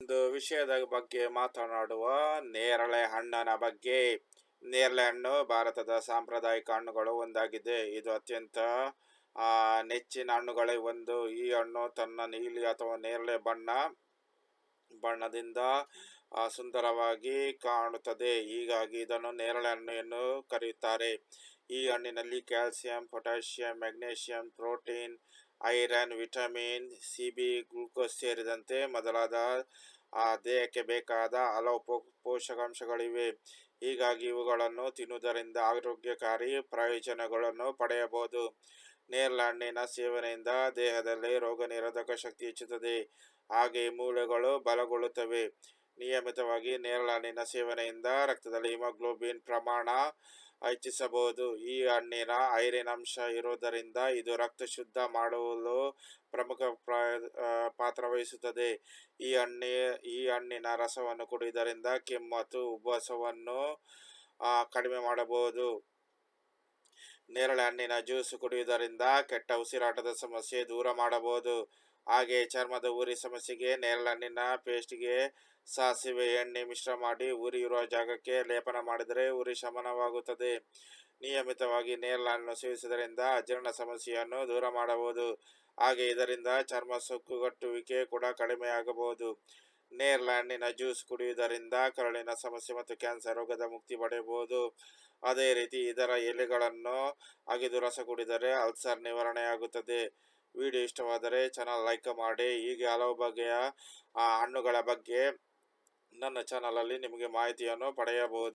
ಒಂದು ವಿಷಯದ ಬಗ್ಗೆ ಮಾತನಾಡುವ ನೇರಳೆ ಹಣ್ಣನ ಬಗ್ಗೆ. ನೇರಳೆ ಹಣ್ಣು ಭಾರತದ ಸಾಂಪ್ರದಾಯಿಕ ಹಣ್ಣುಗಳು ಒಂದಾಗಿದೆ. ಇದು ಅತ್ಯಂತ ನೆಚ್ಚಿನ ಹಣ್ಣುಗಳೇ ಒಂದು. ಈ ಹಣ್ಣು ತನ್ನ ನೀಲಿ ಅಥವಾ ನೇರಳೆ ಬಣ್ಣ, ಬಣ್ಣದಿಂದ ಸುಂದರವಾಗಿ ಕಾಣುತ್ತದೆ. ಹೀಗಾಗಿ ಇದನ್ನು ನೇರಳೆ ಹಣ್ಣು ಎಂದು ಕರೆಯುತ್ತಾರೆ. ಈ ಹಣ್ಣಿನಲ್ಲಿ calcium, potassium, magnesium, protein iron, vitamin, C B, glucose ಸೇರಿದಂತೆ ಮೊದಲಾದ ದೇಹಕ್ಕೆ ಬೇಕಾದ ಹಲವು ಪೋಷಕಾಂಶಗಳಿವೆ. ಹೀಗಾಗಿ ಇವುಗಳನ್ನು ತಿನ್ನುವುದರಿಂದ ಆರೋಗ್ಯಕಾರಿ ಪ್ರಯೋಜನಗಳನ್ನು ಪಡೆಯಬಹುದು. ನೇರಳೆ ಸೇವನೆಯಿಂದ ದೇಹದಲ್ಲಿ ರೋಗ ನಿರೋಧಕ ಶಕ್ತಿ ಹೆಚ್ಚುತ್ತದೆ. ಹಾಗೆ ಮೂಳೆಗಳು ಬಲಗೊಳ್ಳುತ್ತವೆ. ನಿಯಮಿತವಾಗಿ ನೇರಳೆ ಹಣ್ಣಿನ ಸೇವನೆಯಿಂದ ರಕ್ತದಲ್ಲಿ ಹಿಮೋಗ್ಲೋಬಿನ್ ಪ್ರಮಾಣ ಹೆಚ್ಚಿಸಬಹುದು. ಈ ಹಣ್ಣಿನ ಐರಿನ್ ಅಂಶ ಇರುವುದರಿಂದ ಇದು ರಕ್ತ ಶುದ್ಧ ಮಾಡಲು ಪ್ರಮುಖ ಪ್ರ ಪಾತ್ರ ವಹಿಸುತ್ತದೆ. ಈ ಹಣ್ಣಿ, ಈ ಹಣ್ಣಿನ ರಸವನ್ನು ಕುಡಿಯುವುದರಿಂದ ಕೆಮ್ಮು ಮತ್ತು ಉಬ್ಬಸವನ್ನು ಕಡಿಮೆ ಮಾಡಬಹುದು. ನೇರಳೆ ಹಣ್ಣಿನ ಜ್ಯೂಸ್ ಕುಡಿಯುವುದರಿಂದ ಕೆಟ್ಟ ಉಸಿರಾಟದ ಸಮಸ್ಯೆ ದೂರ ಮಾಡಬಹುದು. ಹಾಗೆ ಚರ್ಮದ ಉರಿ ಸಮಸ್ಯೆಗೆ ನೇರಳೆ ಹಣ್ಣಿನ ಪೇಸ್ಟ್ಗೆ ಸಾಸಿವೆ ಎಣ್ಣೆ ಮಿಶ್ರ ಮಾಡಿ ಉರಿ ಇರುವ ಜಾಗಕ್ಕೆ ಲೇಪನ ಮಾಡಿದರೆ ಉರಿ ಶಮನವಾಗುತ್ತದೆ. ನಿಯಮಿತವಾಗಿ ನೇರಳೆ ಹಣ್ಣು ಸೇವಿಸುವುದರಿಂದ ಅಜೀರ್ಣ ಸಮಸ್ಯೆಯನ್ನು ದೂರ ಮಾಡಬಹುದು. ಹಾಗೆ ಇದರಿಂದ ಚರ್ಮ ಸುಕ್ಕುಗಟ್ಟುವಿಕೆ ಕೂಡ ಕಡಿಮೆಯಾಗಬಹುದು. ನೇರಳೆಹಣ್ಣಿನ ಜ್ಯೂಸ್ ಕುಡಿಯುವುದರಿಂದ ಕರುಳಿನ ಸಮಸ್ಯೆ ಮತ್ತು ಕ್ಯಾನ್ಸರ್ ರೋಗದ ಮುಕ್ತಿ ಪಡೆಯಬಹುದು. ಅದೇ ರೀತಿ ಇದರ ಎಲೆಗಳನ್ನು ಅಗೆದು ರಸ ಕುಡಿದರೆ ಅಲ್ಸರ್ ನಿವಾರಣೆಯಾಗುತ್ತದೆ. ವಿಡಿಯೋ ಇಷ್ಟವಾದರೆ ಚಾನಲ್ ಲೈಕ್ ಮಾಡಿ. ಹೀಗೆ ಹಲವು ಬಗೆಯ ಹಣ್ಣುಗಳ ಬಗ್ಗೆ ನನ್ನ ಚಾನಲಲ್ಲಿ ನಿಮಗೆ ಮಾಹಿತಿಯನ್ನು ಪಡೆಯಬಹುದು.